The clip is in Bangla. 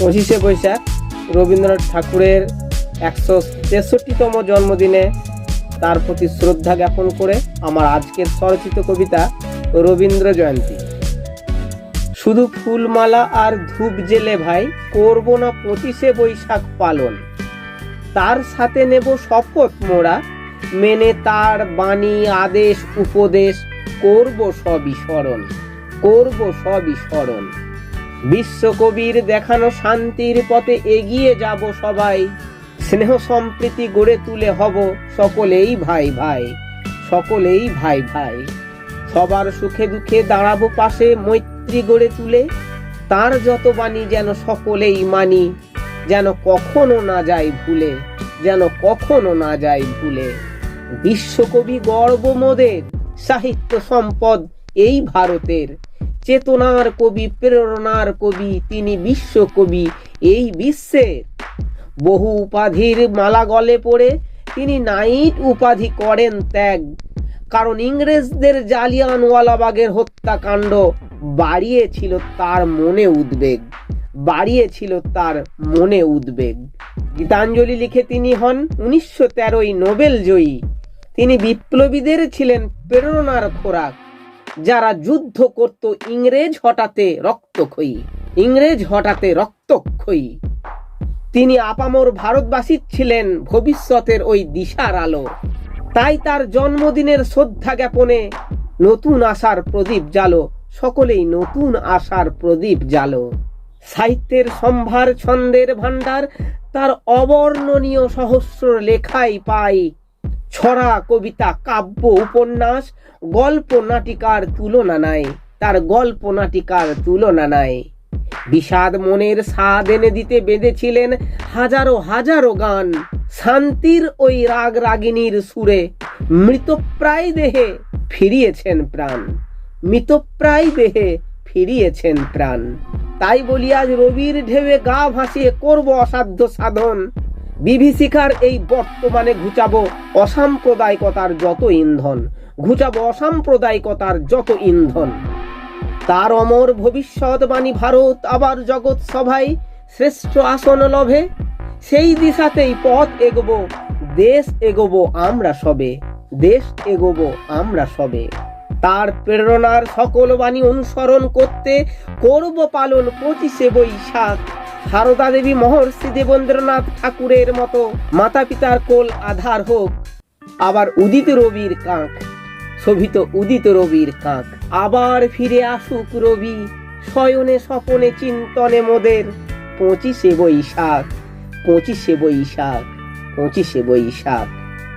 পঁচিশে বৈশাখ রবীন্দ্রনাথ ঠাকুরের একশো তেষট্টিতম জন্মদিনে তার প্রতি শ্রদ্ধা জ্ঞাপন করে আমার আজকের স্বরচিত কবিতা রবীন্দ্র জয়ন্তী। শুধু ফুলমালা আর ধূপ জেলে ভাই, করব না পঁচিশে বৈশাখ পালন। তার সাথে নেব শপথ মোরা মেনে তার বাণী, আদেশ, উপদেশ, করব সবই স্মরণ করব সবই স্মরণ বিশ্বকবির দেখানো শান্তির পথে এগিয়ে যাব সবাই। স্নেহ সম্প্রীতি গড়ে তুলে হব সকলেই ভাই ভাই, সকলেই ভাই ভাই। সবার সুখে দুঃখে দাঁড়াবো পাশে মৈত্রী গড়ে তুলে, তার যত বাণী যেন সকলেই মানি, যেন কখনো না যায় ভুলে, যেন কখনো না যায় ভুলে। বিশ্বকবি গর্ব মোদের, সাহিত্য সম্পদ এই ভারতের। চেতনার কবি, প্রেরণার কবি, তিনি বিশ্বকবি, এই বিশ্বের বহু উপাধির মালা গলে পড়ে। তিনি নাইট উপাধি করেন ত্যাগ, কারণ ইংরেজদের জালিয়ানওয়ালাবাগের হত্যাকাণ্ড বাড়িয়েছিল তার মনে উদ্বেগ, বাড়িয়েছিল তার মনে উদ্বেগ। গীতাঞ্জলি লিখে তিনি হন উনিশশো তেরোই নোবেল জয়ী। তিনি বিপ্লবীদের ছিলেন প্রেরণার খোরাক। যারা যুদ্ধ করত ইংরেজ হটাতে রক্তক্ষয়ী, ইংরেজ হটাতে রক্তক্ষয়ী। তিনি আপামর ভারতবাসীর ছিলেন ভবিষ্যতের ওই দিশার আলো। তাই তার জন্মদিনের শ্রদ্ধা জ্ঞাপনে নতুন আশার প্রদীপ জালো সকলেই নতুন আশার প্রদীপ জালো সাহিত্যের সম্ভার ছন্দের ভাণ্ডার তার অবর্ণনীয় সহস্র লেখাই পাই ছড়া, কবিতা, কাব্য, উপন্যাস, গল্প, নাটিকার তুলনা নাই। তার গল্প, নাটিকার তুলনা নাই। বিষাদ মনের স্বাদ এনে দিতে বেঁধেছিলেন হাজারো হাজারো গান। শান্তির ওই রাগ রাগিনীর সুরে মৃতপ্রায় দেহে ফিরিয়েছেন প্রাণ। মৃতপ্রায় দেহে ফিরিয়েছেন প্রাণ। তাই বলি, আজ রবির ঢেউয়ে গা ভাসিয়ে করব অসাধ্য সাধন। বিভীষিকার এই বর্তমানে ঘুচাবো অসাম্প্রদায়িকতার যত ইন্ধন, ঘুচাবো অসাম্প্রদায়িকতার যত ইন্ধন। তার অমর ভবিষ্যৎবাণী ভারত, আবার জগৎ সভায় শ্রেষ্ঠ আসন লভে, সেই দিশাতেই পথ এগোবো, দেশ এগোবো আমরা সবে, দেশ এগোবো আমরা সবে। তার প্রেরণার সকল বাণী অনুসরণ করতে করব পালন পঁচিশে বৈশাখ। সারদা দেবী মহর্ষি দেবেন্দ্রনাথ ঠাকুরের মতো মাতা পিতার কোল আধার হোক, আবার উদিত রবির কাঁক, শোভিত উদিত রবির কাঁক। আবার ফিরে আসুক রবি, শয়নে স্বপনে চিন্তনে মোদের, পঁচিশে বৈশাখ পঁচিশে বৈশাখ পঁচিশে বৈশাখ।